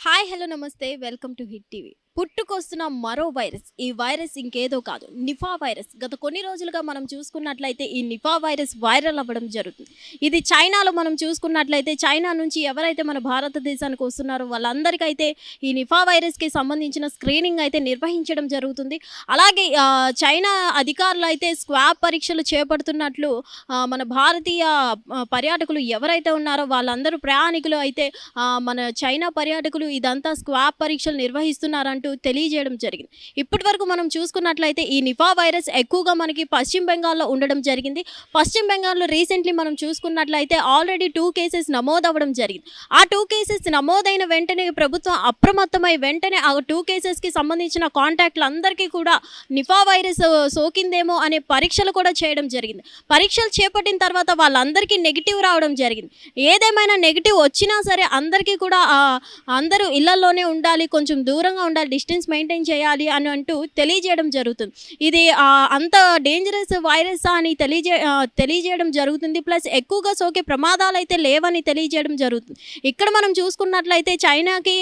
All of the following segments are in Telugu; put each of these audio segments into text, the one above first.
హాయ్ హలో నమస్తే వెల్కమ్ టు హిట్ టీవీ పుట్టుకొస్తున్న మరో వైరస్. ఈ వైరస్ ఇంకేదో కాదు నిఫా వైరస్. గత కొన్ని రోజులుగా మనం చూసుకున్నట్లయితే ఈ నిఫా వైరస్ వైరల్ అవ్వడం జరుగుతుంది. ఇది చైనాలో మనం చూసుకున్నట్లయితే చైనా నుంచి ఎవరైతే మన భారతదేశానికి వస్తున్నారో వాళ్ళందరికైతే ఈ నిఫా వైరస్కి సంబంధించిన స్క్రీనింగ్ అయితే నిర్వహించడం జరుగుతుంది. అలాగే చైనా అధికారులు అయితే స్క్వాబ్ పరీక్షలు చేపడుతున్నట్లు మన భారతీయ పర్యాటకులు ఎవరైతే ఉన్నారో వాళ్ళందరూ ప్రయాణికులు అయితే మన చైనా పర్యాటకులు ఇదంతా స్క్వాబ్ పరీక్షలు నిర్వహిస్తున్నారంటూ తెలియజేయడం జరిగింది. ఇప్పటి వరకు మనం చూసుకున్నట్లయితే ఈ నిఫా వైరస్ ఎక్కువగా మనకి పశ్చిమ బెంగాల్లో ఉండడం జరిగింది. పశ్చిమ బెంగాల్లో రీసెంట్లీ మనం చూసుకున్నట్లయితే ఆల్రెడీ టూ కేసెస్ నమోదవ్వడం జరిగింది. ఆ టూ కేసెస్ నమోదైన వెంటనే ప్రభుత్వం అప్రమత్తమై వెంటనే ఆ టూ కేసెస్కి సంబంధించిన కాంటాక్ట్లు అందరికీ కూడా నిఫా వైరస్ సోకిందేమో అనే పరీక్షలు కూడా చేయడం జరిగింది. పరీక్షలు చేపట్టిన తర్వాత వాళ్ళందరికీ నెగిటివ్ రావడం జరిగింది. ఏదేమైనా నెగిటివ్ వచ్చినా సరే అందరికీ కూడా అందరూ ఇళ్ళలోనే ఉండాలి కొంచెం దూరంగా ఉండాలి డిస్టెన్స్ మెయింటైన్ చేయాలి అని అంటూ తెలియజేయడం జరుగుతుంది. ఇది అంత డేంజరస్ వైరస్ అని తెలియజే తెలియజేయడం జరుగుతుంది. ప్లస్ ఎక్కువగా సోకే ప్రమాదాలు అయితే లేవని తెలియజేయడం జరుగుతుంది. ఇక్కడ మనం చూసుకున్నట్లయితే చైనాకి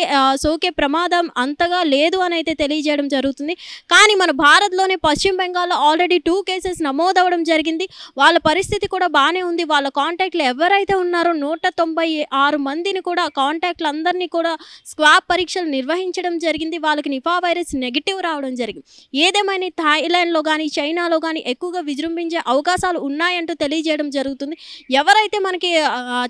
సోకే ప్రమాదం అంతగా లేదు అని అయితే తెలియజేయడం జరుగుతుంది. కానీ మన భారత్లోనే పశ్చిమ బెంగాల్లో ఆల్రెడీ టూ కేసెస్ నమోదవడం జరిగింది. వాళ్ళ పరిస్థితి కూడా బాగానే ఉంది. వాళ్ళ కాంటాక్ట్లు ఎవరైతే ఉన్నారో నూట తొంభై ఆరు మందిని కూడా కాంటాక్ట్లు అందరినీ కూడా స్క్వాబ్ పరీక్షలు నిర్వహించడం జరిగింది. వాళ్ళకి నిఫా వైరస్ నెగిటివ్ రావడం జరిగింది. ఏదేమైనా థాయిలాండ్లో కానీ చైనాలో కానీ ఎక్కువగా విజృంభించే అవకాశాలు ఉన్నాయంటూ తెలియజేయడం జరుగుతుంది. ఎవరైతే మనకి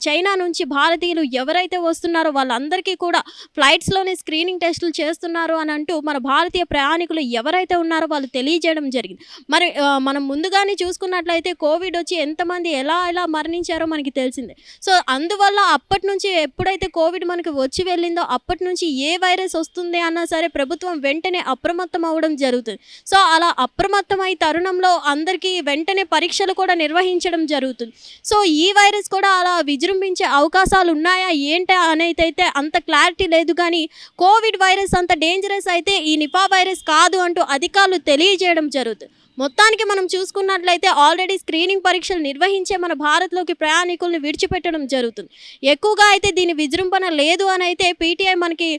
చైనా నుంచి భారతీయులు ఎవరైతే వస్తున్నారో వాళ్ళందరికీ కూడా ఫ్లైట్స్లోనే స్క్రీనింగ్ టెస్టులు చేస్తున్నారు అని అంటూ మన భారతీయ ప్రయాణికులు ఎవరైతే ఉన్నారో వాళ్ళు తెలియజేయడం జరిగింది. మరి మనం ముందుగానే చూసుకున్నట్లయితే కోవిడ్ వచ్చి ఎంతమంది ఎలా ఎలా మరణించారో మనకి తెలిసిందే. సో అందువల్ల అప్పటి నుంచి ఎప్పుడైతే కోవిడ్ మనకి వచ్చి వెళ్ళిందో అప్పటి నుంచి ఏ వైరస్ వస్తుంది అన్నా సరే ప్రభుత్వం వెంటనే అప్రమత్తం అవ్వడం జరుగుతుంది. సో అలా అప్రమత్తమై తరుణంలో అందరికీ వెంటనే పరీక్షలు కూడా నిర్వహించడం జరుగుతుంది. సో ఈ వైరస్ కూడా అలా విజృంభించే అవకాశాలు ఉన్నాయా ఏంటా అనేది అయితే అంత క్లారిటీ లేదు కానీ కోవిడ్ వైరస్ అంత డేంజరస్ అయితే ఈ నిపా వైరస్ కాదు అంటూ అధికారులు తెలియజేయడం జరుగుతుంది. మొత్తానికి మనం చూసుకున్నట్లయితే ఆల్రెడీ స్క్రీనింగ్ పరీక్షలు నిర్వహించే మన భారత్లోకి ప్రయాణికుల్ని విడిచిపెట్టడం జరుగుతుంది. ఎక్కువగా అయితే దీని విజృంభణ లేదు అని అయితే పీటీఐ మనకి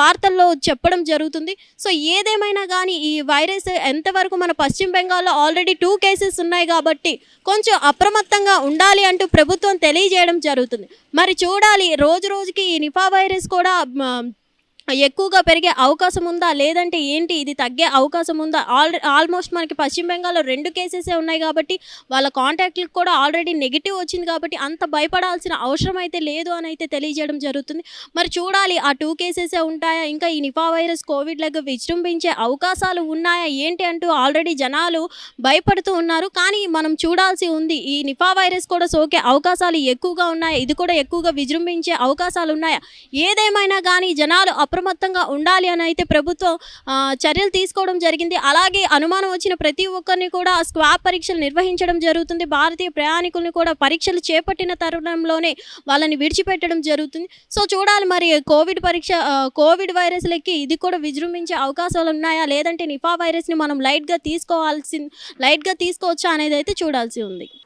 వార్తల్లో చెప్పడం జరుగుతుంది. సో ఏదేమైనా కానీ ఈ వైరస్ ఎంతవరకు మన పశ్చిమ బెంగాల్లో ఆల్రెడీ టూ కేసెస్ ఉన్నాయి కాబట్టి కొంచెం అప్రమత్తంగా ఉండాలి అంటూ ప్రభుత్వం తెలియజేయడం జరుగుతుంది. మరి చూడాలి రోజు రోజుకి ఈ నిఫా వైరస్ కూడా ఎక్కువగా పెరిగే అవకాశం ఉందా? లేదంటే ఏంటి? ఇది తగ్గే అవకాశం ఉందా? ఆల్ ఆల్మోస్ట్ మనకి పశ్చిమ బెంగాల్లో రెండు కేసెసే ఉన్నాయి కాబట్టి వాళ్ళ కాంటాక్ట్లకు కూడా ఆల్రెడీ నెగిటివ్ వచ్చింది కాబట్టి అంత భయపడాల్సిన అవసరం అయితే లేదు అని అయితే తెలియజేయడం జరుగుతుంది. మరి చూడాలి ఆ టూ కేసెసే ఉంటాయా? ఇంకా ఈ నిపా వైరస్ కోవిడ్ లాగా విజృంభించే అవకాశాలు ఉన్నాయా? ఏంటి అంటూ ఆల్రెడీ జనాలు భయపడుతూ ఉన్నారు. కానీ మనం చూడాల్సి ఉంది ఈ నిపా వైరస్ కూడా సోకే అవకాశాలు ఎక్కువగా ఉన్నాయి? ఇది కూడా ఎక్కువగా విజృంభించే అవకాశాలు ఉన్నాయా? ఏదేమైనా కానీ జనాలు అప్రమత్తంగా ఉండాలి అని అయితే ప్రభుత్వం చర్యలు తీసుకోవడం జరిగింది. అలాగే అనుమానం వచ్చిన ప్రతి ఒక్కరిని కూడా స్క్వాబ్ పరీక్షలు నిర్వహించడం జరుగుతుంది. భారతీయ ప్రయాణికుల్ని కూడా పరీక్షలు చేపట్టిన తరుణంలోనే వాళ్ళని విడిచిపెట్టడం జరుగుతుంది. సో చూడాలి మరి కోవిడ్ పరీక్ష కోవిడ్ వైరస్లకి ఇది కూడా విజృంభించే అవకాశాలు ఉన్నాయా? లేదంటే నిఫా వైరస్ని మనం లైట్గా తీసుకోవాల్సి లైట్గా తీసుకోవచ్చా అనేది అయితే చూడాల్సి ఉంది.